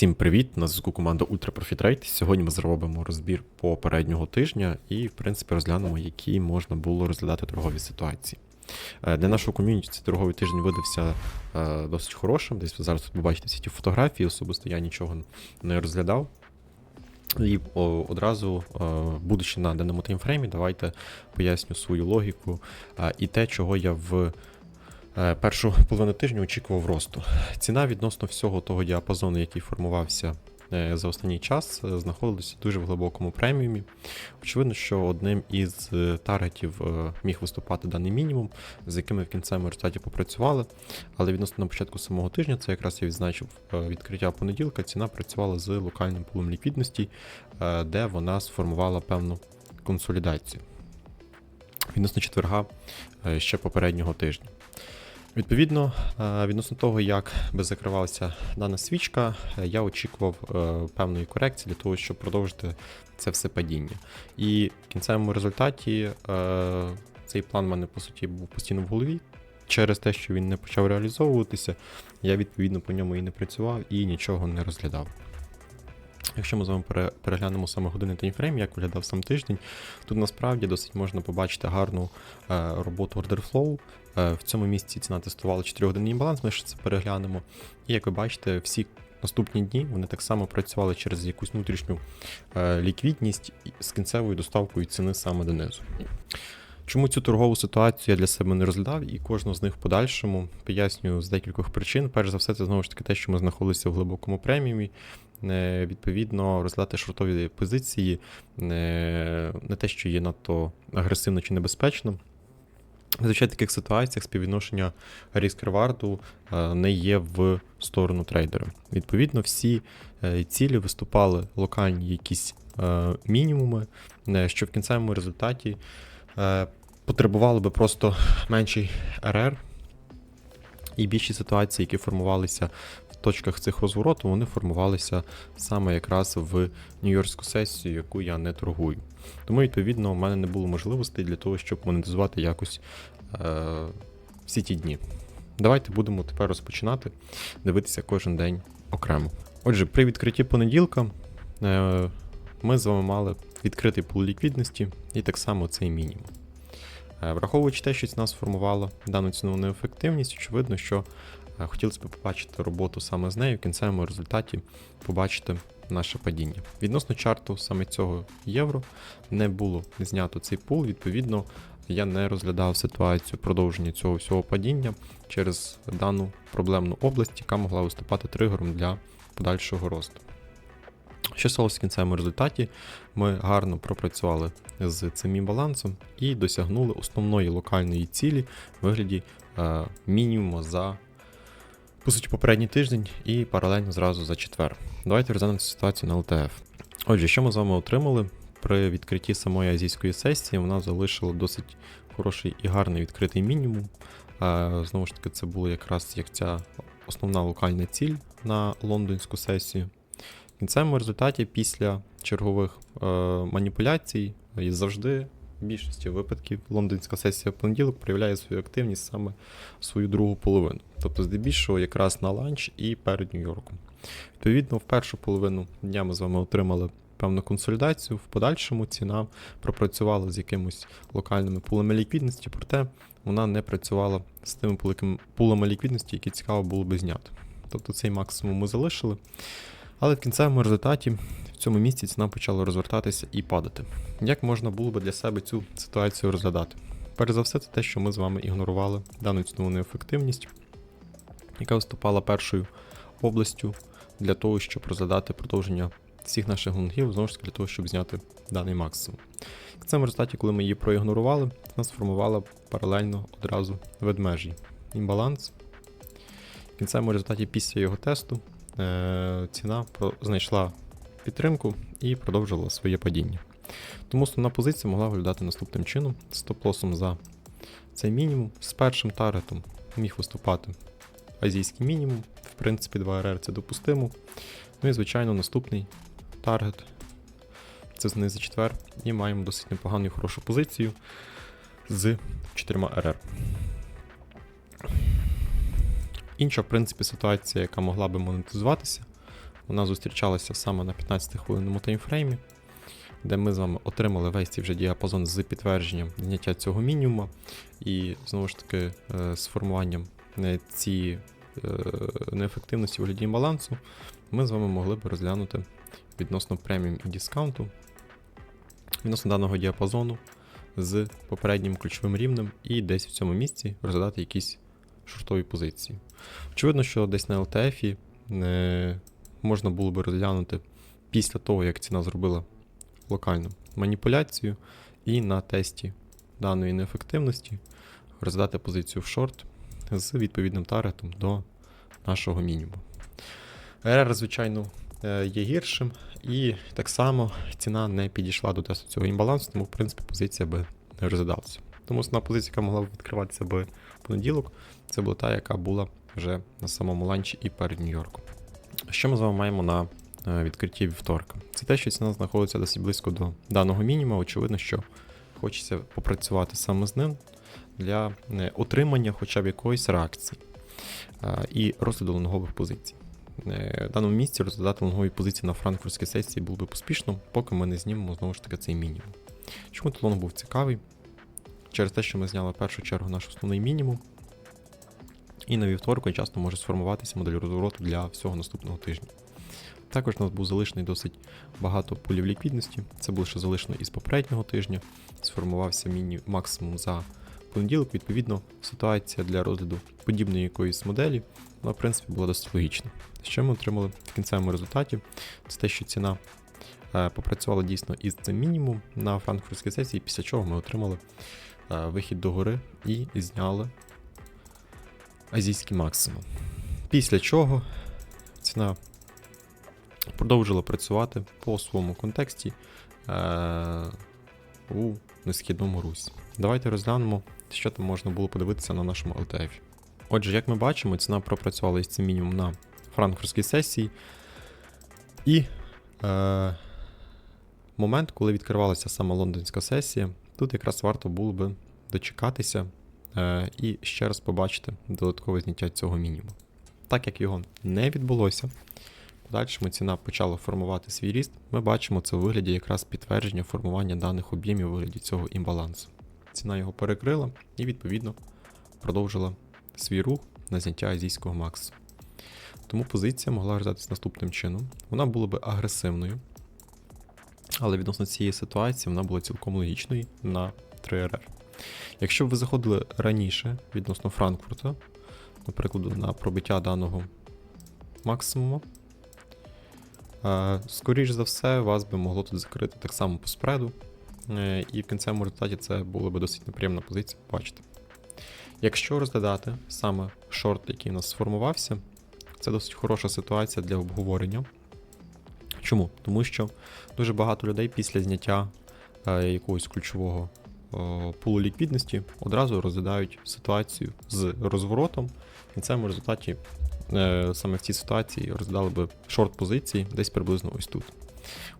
Всім привіт! На зв'язку команда Ultra Profit Rate. Сьогодні ми зробимо розбір попереднього тижня і, в принципі, розглянемо, які можна було розглядати торгові ситуації. Е, Для нашого ком'юніті цей торговий тиждень видався е, досить хорошим. Десь ви зараз тут побачите всі ті фотографії, особисто я нічого не розглядав. І одразу, е, будучи на даному таймфреймі, давайте поясню свою логіку і те, чого я в першу половину тижня очікував росту. Ціна відносно всього того діапазону, який формувався е, за останній час, е, знаходилася дуже в глибокому преміумі. Очевидно, що одним із е, таргетів е, міг виступати даний мінімум, з яким ми в кінцевому результаті попрацювали. Але відносно на початку самого тижня, це якраз я відзначив е, відкриття понеділка, ціна працювала з локальним пулом ліквідності, е, де вона сформувала певну консолідацію. Відносно четверга е, ще попереднього тижня. Відповідно, е, відносно того, як би закривалася дана свічка, е, я очікував е, певної корекції для того, щоб продовжити це все падіння. І в кінцевому результаті цей план в мене по суті був постійно в голові. Через те, що він не почав реалізовуватися, я відповідно по ньому і не працював і нічого не розглядав. Якщо ми з вами переглянемо саме годинний таймфрейм, як виглядав сам тиждень, тут насправді досить можна побачити гарну роботу. Е, в цьому місці ціна тестувала 4-годинний баланс, ми ще це переглянемо. І як ви бачите, всі наступні дні вони так само працювали через якусь внутрішню е, ліквідність з кінцевою доставкою ціни саме донизу. Чому цю торгову ситуацію я для себе не розглядав і кожну з них в подальшому пояснюю з декількох причин. Перш за все, це знову ж таки те, що ми знаходилися в глибокому преміумі. Е, Відповідно, розглядати шортові позиції не те, що є надто агресивно чи небезпечно. Зазвичай в таких ситуаціях співвідношення ріск реварду е, не є в сторону трейдера. Відповідно, всі е, цілі виступали локальні якісь е, мінімуми, що в кінцевому результаті потребувало би просто менший РР. І більші ситуації, які формувалися точках цих розвороту, вони формувалися саме якраз в Нью-Йоркську сесію, яку я не торгую. Тому, відповідно, у мене не було можливостей для того, щоб монетизувати якось е, всі ті дні. Давайте будемо тепер розпочинати дивитися кожен день окремо. Отже, при відкритті понеділка е, ми з вами мали відкритий пул ліквідності і так само цей мінімум. Е, Враховуючи те, що ціна сформувала дану цінову неефективність, очевидно, що хотілося б побачити роботу саме з нею, в кінцевому результаті побачити наше падіння. Відносно чарту саме цього євро не було знято цей пул, відповідно, я не розглядав ситуацію продовження цього всього падіння через дану проблемну область, яка могла виступати тригером для подальшого росту. Що сталося в кінцевому результаті? Ми гарно пропрацювали з цим імбалансом і досягнули основної локальної цілі в вигляді е, мінімуму за по суті попередній тиждень і паралельно зразу за четвер. Давайте розглянемо ситуацію на ЛТФ. Отже, що ми з вами отримали при відкритті самої азійської сесії? Вона залишила досить хороший і гарний відкритий мінімум. Е, знову ж таки, це було якраз як ця основна локальна ціль на лондонську сесію. В кінцевому результаті, після чергових е, маніпуляцій, і завжди більшості випадків лондонська сесія в понеділок проявляє свою активність саме в свою другу половину. Тобто, здебільшого, якраз на ланч і перед Нью-Йорком. Відповідно, в першу половину дня ми з вами отримали певну консолідацію. В подальшому ціна пропрацювала з якимось локальними пулами ліквідності, проте вона не працювала з тими пулами ліквідності, які цікаво було би зняти. Тобто цей максимум ми залишили. Але в кінцевому результаті цьому місці ціна почала розвертатися і падати. Як можна було би для себе цю ситуацію розглядати? Перш за все, це те, що ми з вами ігнорували дану цінову неефективність, яка виступала першою областю для того, щоб розглядати продовження всіх наших лонгів, знову ж таки для того, щоб зняти даний максимум. В цьому результаті, коли ми її проігнорували, вона сформувала паралельно одразу ведмежі імбаланс. В кінцевому результаті після його тесту е, ціна знайшла підтримку і продовжила своє падіння. Тому основна позиція могла виглядати наступним чином: стоп-лосом за цей мінімум. З першим таргетом міг виступати азійський мінімум. В принципі, 2 РР це допустимо. Ну і, звичайно, наступний таргет. Це знизу четвер. І маємо досить непогану і хорошу позицію з 4 РР. Інша, в принципі, ситуація, яка могла би монетизуватися вона зустрічалася саме на 15 хвилинному таймфреймі, де ми з вами отримали весь цей вже діапазон з підтвердженням зняття цього мінімума і знову ж таки е, з формуванням е, цієї е, неефективності у вигляді балансу, ми з вами могли б розглянути відносно преміум і дискаунту, відносно даного діапазону з попереднім ключовим рівнем і десь в цьому місці розглядати якісь шортові позиції. Очевидно, що десь на LTF можна було би розглянути після того, як ціна зробила локальну маніпуляцію, і на тесті даної неефективності розглядати позицію в шорт з відповідним таргетом до нашого мінімуму. РР, звичайно, е, є гіршим, і так само ціна не підійшла до тесту цього імбалансу, тому в принципі позиція би не розглядалася. Тому основна позиція, яка могла б відкриватися би в понеділок, це була та, яка була вже на самому ланчі і перед Нью-Йорком. Що ми з вами маємо на е, відкритті вівторка? Це те, що ціна знаходиться досить близько до даного мінімуму. Очевидно, що хочеться попрацювати саме з ним для е, отримання хоча б якоїсь реакції е, і розгляду лонгових позицій. В даному місці розглядати лонгові позиції на франкфуртській сесії було би поспішно, поки ми не знімемо знову ж таки цей мінімум. Чому тут лонг був цікавий? Через те, що ми зняли в першу чергу наш основний мінімум. І на вівторку часто може сформуватися модель розвороту для всього наступного тижня. Також у нас був залишений досить багато полів ліквідності. Це було ще залишено із попереднього тижня. Сформувався міні максимум за понеділок. Відповідно, ситуація для розгляду подібної якоїсь моделі, вона, в принципі, була досить логічна. Що ми отримали в кінцевому результаті? Це те, що ціна е, попрацювала дійсно із цим мінімум на франкфуртській сесії, після чого ми отримали е, вихід до гори і зняли азійський максимум. Після чого ціна продовжила працювати по своєму контексті е- у несхідному русі. Давайте розглянемо, що там можна було подивитися на нашому LTF. Отже, як ми бачимо, ціна пропрацювала із цим мінімум на франкфуртській сесії. І е- момент, коли відкривалася сама лондонська сесія, тут якраз варто було би дочекатися і ще раз побачити додаткове зняття цього мінімуму. Так як його не відбулося, подальшому ціна почала формувати свій ріст, ми бачимо це у вигляді якраз підтвердження формування даних об'ємів у вигляді цього імбалансу. Ціна його перекрила і, відповідно, продовжила свій рух на зняття азійського максу. Тому позиція могла розглядатися наступним чином. Вона була би агресивною, але відносно цієї ситуації вона була цілком логічною на 3RR. Якщо б ви заходили раніше відносно Франкфурта, наприклад, на пробиття даного максимуму, е, скоріш за все, вас би могло тут закрити так само по спреду, е, і в кінцевому результаті це була би досить неприємна позиція, бачите. Якщо розглядати саме шорт, який у нас сформувався, це досить хороша ситуація для обговорення. Чому? Тому що дуже багато людей після зняття е, якогось ключового пулу ліквідності одразу розглядають ситуацію з розворотом. В кінцевому результаті е, саме в цій ситуації розглядали би шорт позиції десь приблизно ось тут.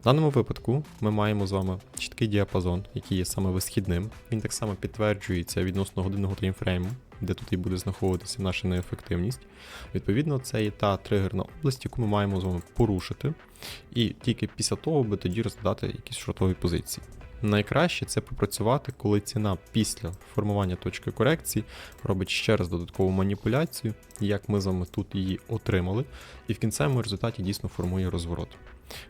В даному випадку ми маємо з вами чіткий діапазон, який є саме висхідним. Він так само підтверджується відносно годинного таймфрейму, де тут і буде знаходитися наша неефективність. Відповідно, це є та тригерна область, яку ми маємо з вами порушити, і тільки після того би тоді розглядати якісь шортові позиції. Найкраще це попрацювати, коли ціна після формування точки корекції робить ще раз додаткову маніпуляцію, як ми з вами тут її отримали, і в кінцевому результаті дійсно формує розворот.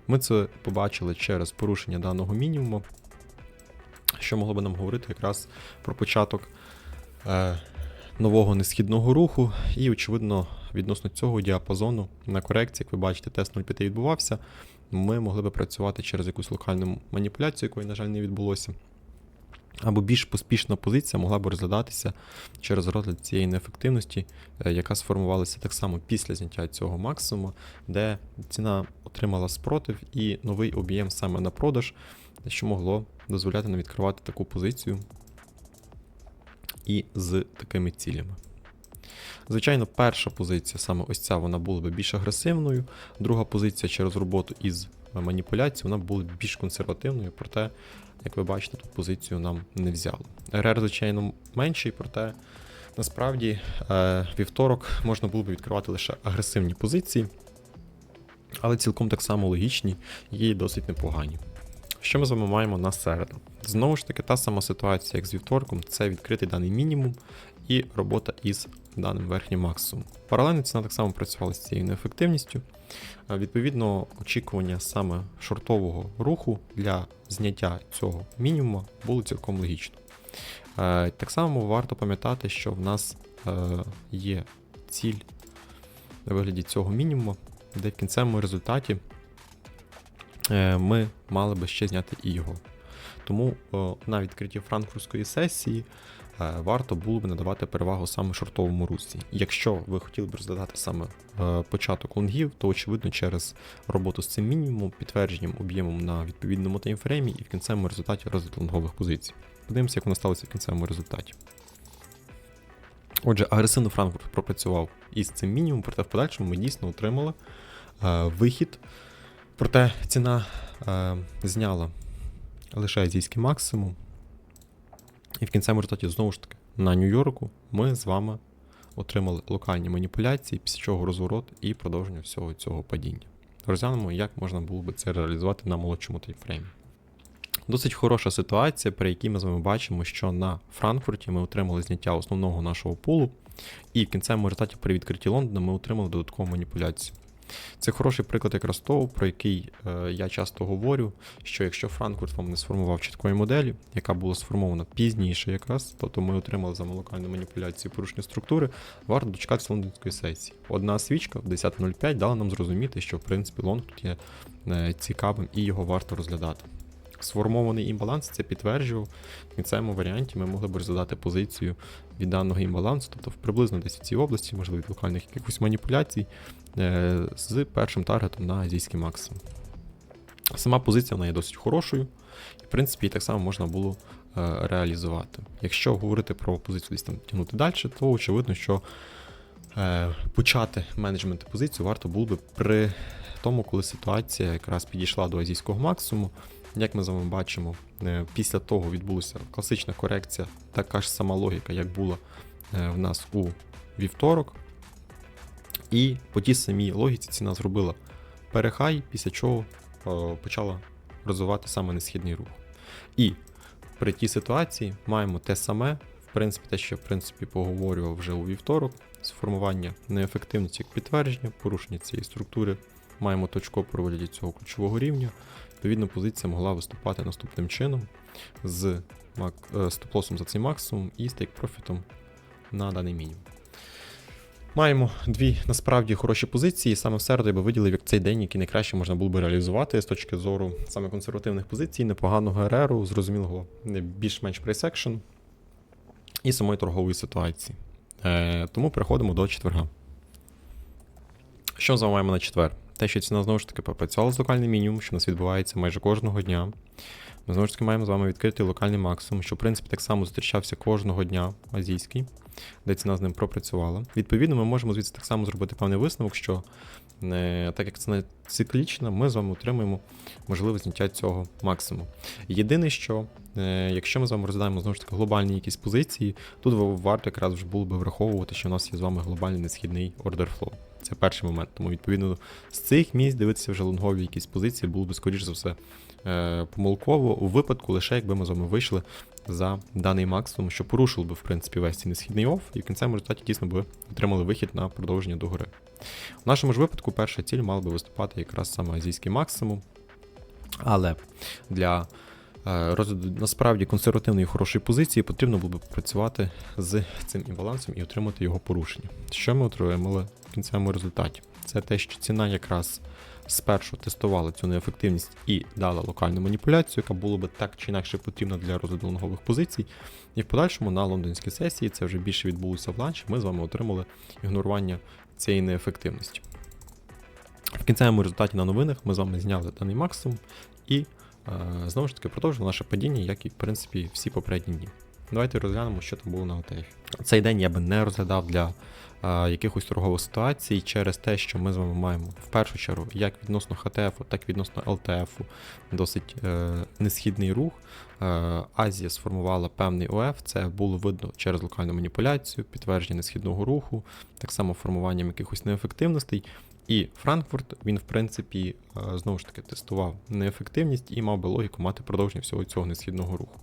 Ми це побачили через порушення даного мінімуму, що могло би нам говорити якраз про початок е, нового несхідного руху, і, очевидно, відносно цього діапазону на корекції, як ви бачите, тест 0,5 відбувався. Ми могли би працювати через якусь локальну маніпуляцію, якої, на жаль, не відбулося. Або більш поспішна позиція могла б розглядатися через розгляд цієї неефективності, е, яка сформувалася так само після зняття цього максимуму, де ціна отримала спротив і новий об'єм саме на продаж, що могло дозволяти нам відкривати таку позицію і з такими цілями. Звичайно, перша позиція, саме ось ця, вона була би більш агресивною. Друга позиція через роботу із маніпуляцією, вона була б більш консервативною, проте, як ви бачите, тут позицію нам не взяли. РР, звичайно, менший, проте насправді е, вівторок можна було б відкривати лише агресивні позиції. але цілком так само логічні і досить непогані. Що ми з вами маємо на середу? Знову ж таки, та сама ситуація, як з вівторком, це відкритий даний мінімум і робота із даним верхнім максимумом. Паралельно ціна так само працювала з цією неефективністю. Е, Відповідно, очікування саме шортового руху для зняття цього мінімуму було цілком логічно. Е, Так само варто пам'ятати, що в нас е, є ціль на вигляді цього мінімуму, де в кінцевому результаті ми мали би ще зняти і його. Тому на відкритті франкфуртської сесії варто було б надавати перевагу саме шортовому русі. Якщо ви хотіли б розглядати саме е, початок лонгів, то очевидно через роботу з цим мінімумом, підтвердженням об'ємом на відповідному таймфреймі і в кінцевому результаті розгляд лонгових позицій. Подивимося, як воно сталося в кінцевому результаті. Отже, агресивно Франкфурт пропрацював із цим мінімумом, проте в подальшому ми дійсно отримали е, вихід. Проте ціна е, зняла лише азійський максимум. І в кінцевому результаті, знову ж таки, на Нью-Йорку ми з вами отримали локальні маніпуляції, після чого розворот і продовження всього цього падіння. Розглянемо, як можна було би це реалізувати на молодшому таймфреймі. Досить хороша ситуація, при якій ми з вами бачимо, що на Франкфурті ми отримали зняття основного нашого пулу, і в кінцевому результаті при відкритті Лондона ми отримали додаткову маніпуляцію. Це хороший приклад якраз того, про який е, я часто говорю, що якщо Франкфурт вам не сформував чіткої моделі, яка була сформована пізніше якраз, тобто ми отримали за локальну маніпуляцію порушення структури, варто дочекатися лондонської сесії. Одна свічка в 10.05 дала нам зрозуміти, що в принципі лонг тут є е, цікавим і його варто розглядати. Сформований імбаланс це підтверджував. В кінцевому варіанті ми могли б розглядати позицію від даного імбалансу, тобто приблизно десь в цій області, можливо, від локальних якихось маніпуляцій, е, з першим таргетом на азійський максимум. Сама позиція вона є досить хорошою, і в принципі її так само можна було е, реалізувати. Якщо говорити про позицію десь там тягнути далі, то очевидно, що е, почати менеджмент позицію варто було би при тому, коли ситуація якраз підійшла до азійського максимуму. Як ми з вами бачимо, е, після того відбулася класична корекція, така ж сама логіка, як була е, в нас у вівторок. І по тій самій логіці ціна зробила перехай, після чого е, почала розвивати саме несхідний рух. І при тій ситуації маємо те саме, в принципі, те, що я в принципі поговорював вже у вівторок, сформування неефективності як підтвердження, порушення цієї структури. Маємо точку вигляді цього ключового рівня. Відповідно, позиція могла виступати наступним чином з е, стоп-лосом за цей максимум і стейк-профітом на даний мінімум. Маємо дві насправді хороші позиції. Саме в середу я би виділив як цей день, який найкраще можна було би реалізувати з точки зору саме консервативних позицій, непоганого РРу, зрозумілого більш-менш прайс-екшн і самої торгової ситуації. Е, тому переходимо до четверга. Що з вами маємо на четвер? Те, що ціна знову ж таки попрацювала з локальним мінімум, що у нас відбувається майже кожного дня. Ми знову ж таки маємо з вами відкритий локальний максимум, що в принципі так само зустрічався кожного дня азійський, де ціна з ним пропрацювала. Відповідно, ми можемо звідси так само зробити певний висновок, що е, так як ціна циклічна, ми з вами отримуємо можливість зняття цього максимуму. Єдине, що е, якщо ми з вами розглядаємо знову ж таки глобальні якісь позиції, тут варто якраз вже було би враховувати, що у нас є з вами глобальний несхідний ордер флоу. Це перший момент. Тому, відповідно, з цих місць дивитися вже лонгові якісь позиції було б, скоріш за все, е, помилково у випадку, лише якби ми з вами вийшли за даний максимум, що порушив би, в принципі, весь цей несхідний офф, і в кінцевому результаті дійсно би отримали вихід на продовження до гори. В нашому ж випадку перша ціль мала би виступати якраз саме азійський максимум. Але для е, розгляду насправді консервативної хорошої позиції потрібно було б працювати з цим імбалансом і отримати його порушення. Що ми отримали в кінцевому результаті? Це те, що ціна якраз спершу тестувала цю неефективність і дала локальну маніпуляцію, яка була би так чи інакше потрібна для розгляду лонгових позицій. І в подальшому на лондонській сесії це вже більше відбулося в ланчі. Ми з вами отримали ігнорування цієї неефективності. В кінцевому результаті на новинах ми з вами зняли даний максимум і е, знову ж таки продовжили наше падіння, як і в принципі всі попередні дні. Давайте розглянемо, що там було на ОТФ. Цей день я би не розглядав для е, якихось торгових ситуацій через те, що ми з вами маємо в першу чергу, як відносно ХТФ, так і відносно ЛТФ, досить е, несхідний рух. Е, Азія сформувала певний ОФ, це було видно через локальну маніпуляцію, підтвердження несхідного руху, так само формуванням якихось неефективностей. І Франкфурт він, в принципі, е, знову ж таки тестував неефективність і мав би логіку мати продовження всього цього несхідного руху.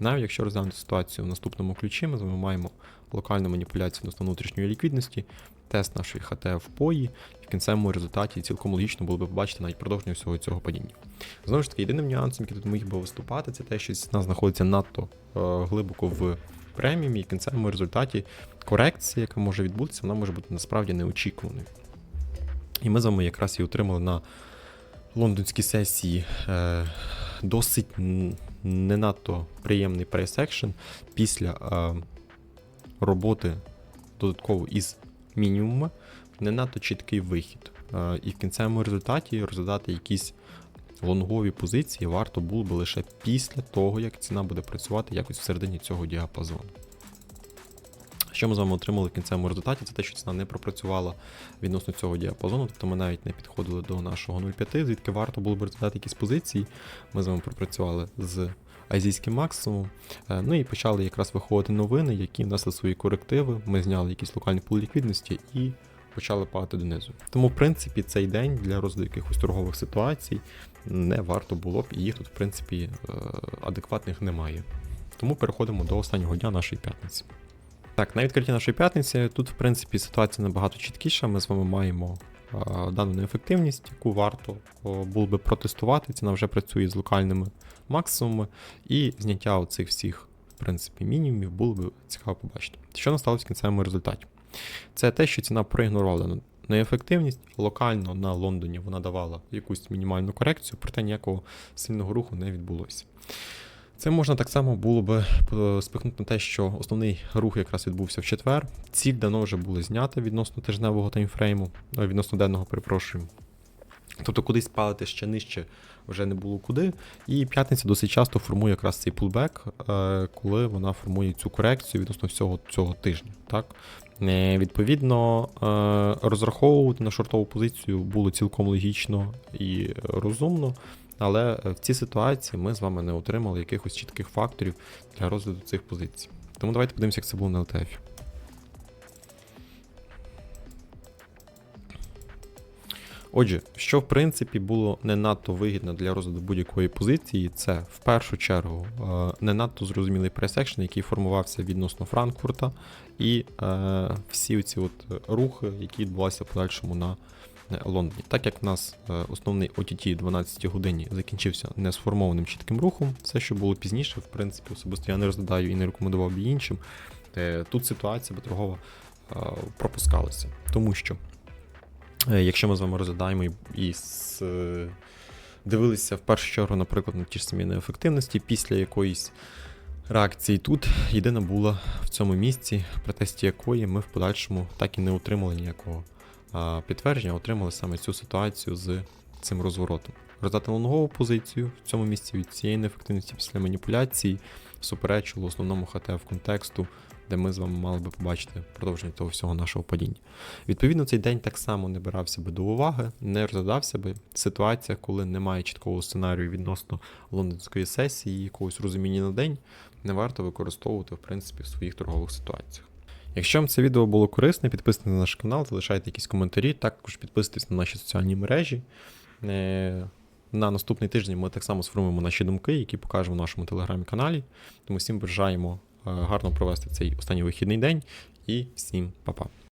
Навіть якщо розглянути ситуацію в наступному ключі, ми з вами маємо локальну маніпуляцію відносно внутрішньої ліквідності, тест нашої ХТ в пої, і в кінцевому результаті цілком логічно було би побачити навіть продовження всього цього падіння. Знову ж таки, єдиним нюансом, який тут міг би виступати, це те, що ціна знаходиться надто е, глибоко в преміумі, і в кінцевому результаті корекція, яка може відбутися, вона може бути насправді неочікуваною. І ми з вами якраз і отримали на лондонській сесії е, досить не надто приємний price action після е, роботи додатково із мінімума, не надто чіткий вихід. Е, і в кінцевому результаті розглядати якісь лонгові позиції варто було би лише після того, як ціна буде працювати якось всередині цього діапазону. Що ми з вами отримали в кінцевому результаті, це те, що ціна не пропрацювала відносно цього діапазону, тобто ми навіть не підходили до нашого 0,5, звідки варто було б розглядати якісь позиції. Ми з вами пропрацювали з азійським максимумом. Е, Ну і почали якраз виходити новини, які внесли свої корективи. Ми зняли якісь локальні пул ліквідності і почали падати донизу. Тому, в принципі, цей день для розгляду якихось торгових ситуацій не варто було б, і їх тут, в принципі, е, адекватних немає. Тому переходимо до останнього дня нашої п'ятниці. Так, на відкритті нашої п'ятниці тут, в принципі, ситуація набагато чіткіша. Ми з вами маємо е, дану неефективність, яку варто о, було би протестувати. Ціна вже працює з локальними максимумами, і зняття оцих всіх, в принципі, мінімумів було би цікаво побачити. Що насталося в кінцевому результаті? Це те, що ціна проігнорувала неефективність. Локально на Лондоні вона давала якусь мінімальну корекцію, проте ніякого сильного руху не відбулося. Це можна так само було би е, спихнути на те, що основний рух якраз відбувся в четвер. Ціль давно вже були знята відносно тижневого таймфрейму, е, відносно денного, перепрошую. Тобто кудись палити ще нижче вже не було куди. І п'ятниця досить часто формує якраз цей пулбек, е, коли вона формує цю корекцію відносно всього цього тижня. Так? Відповідно, розраховувати на шортову позицію було цілком логічно і розумно. Але е, в цій ситуації ми з вами не отримали якихось чітких факторів для розгляду цих позицій. Тому давайте подивимося, як це було на LTF. Отже, що в принципі було не надто вигідно для розгляду будь-якої позиції, це в першу чергу е, не надто зрозумілий пресекшн, який формувався відносно Франкфурта, і е, всі ці рухи, які відбувалися в подальшому на Лондоні. Так як в нас е, основний OTT 12 годині закінчився несформованим чітким рухом, все, що було пізніше, в принципі, особисто я не розглядаю і не рекомендував би іншим. е, Тут ситуація торгова е, пропускалася, тому що. Е, Якщо ми з вами розглядаємо і, е, дивилися в першу чергу, наприклад, на ті ж самі неефективності, після якоїсь реакції тут єдина була в цьому місці, при тесті якої ми в подальшому так і не отримали ніякого підтвердження, отримали саме цю ситуацію з цим розворотом. Роздати лонгову позицію в цьому місці від цієї неефективності після маніпуляцій суперечило основному ХТФ контексту, де ми з вами мали би побачити продовження того всього нашого падіння. Відповідно, цей день так само не бирався би до уваги, не розглядався би ситуація, коли немає чіткого сценарію відносно лондонської сесії, якогось розуміння на день, не варто використовувати в принципі в своїх торгових ситуаціях. Якщо вам це відео було корисне, підписуйтесь на наш канал, залишайте якісь коментарі, також підписуйтесь на наші соціальні мережі. Е, На наступний тиждень ми так само сформуємо наші думки, які покажемо в нашому телеграм-каналі. Тому всім бажаємо е, гарно провести цей останній вихідний день і всім па-па.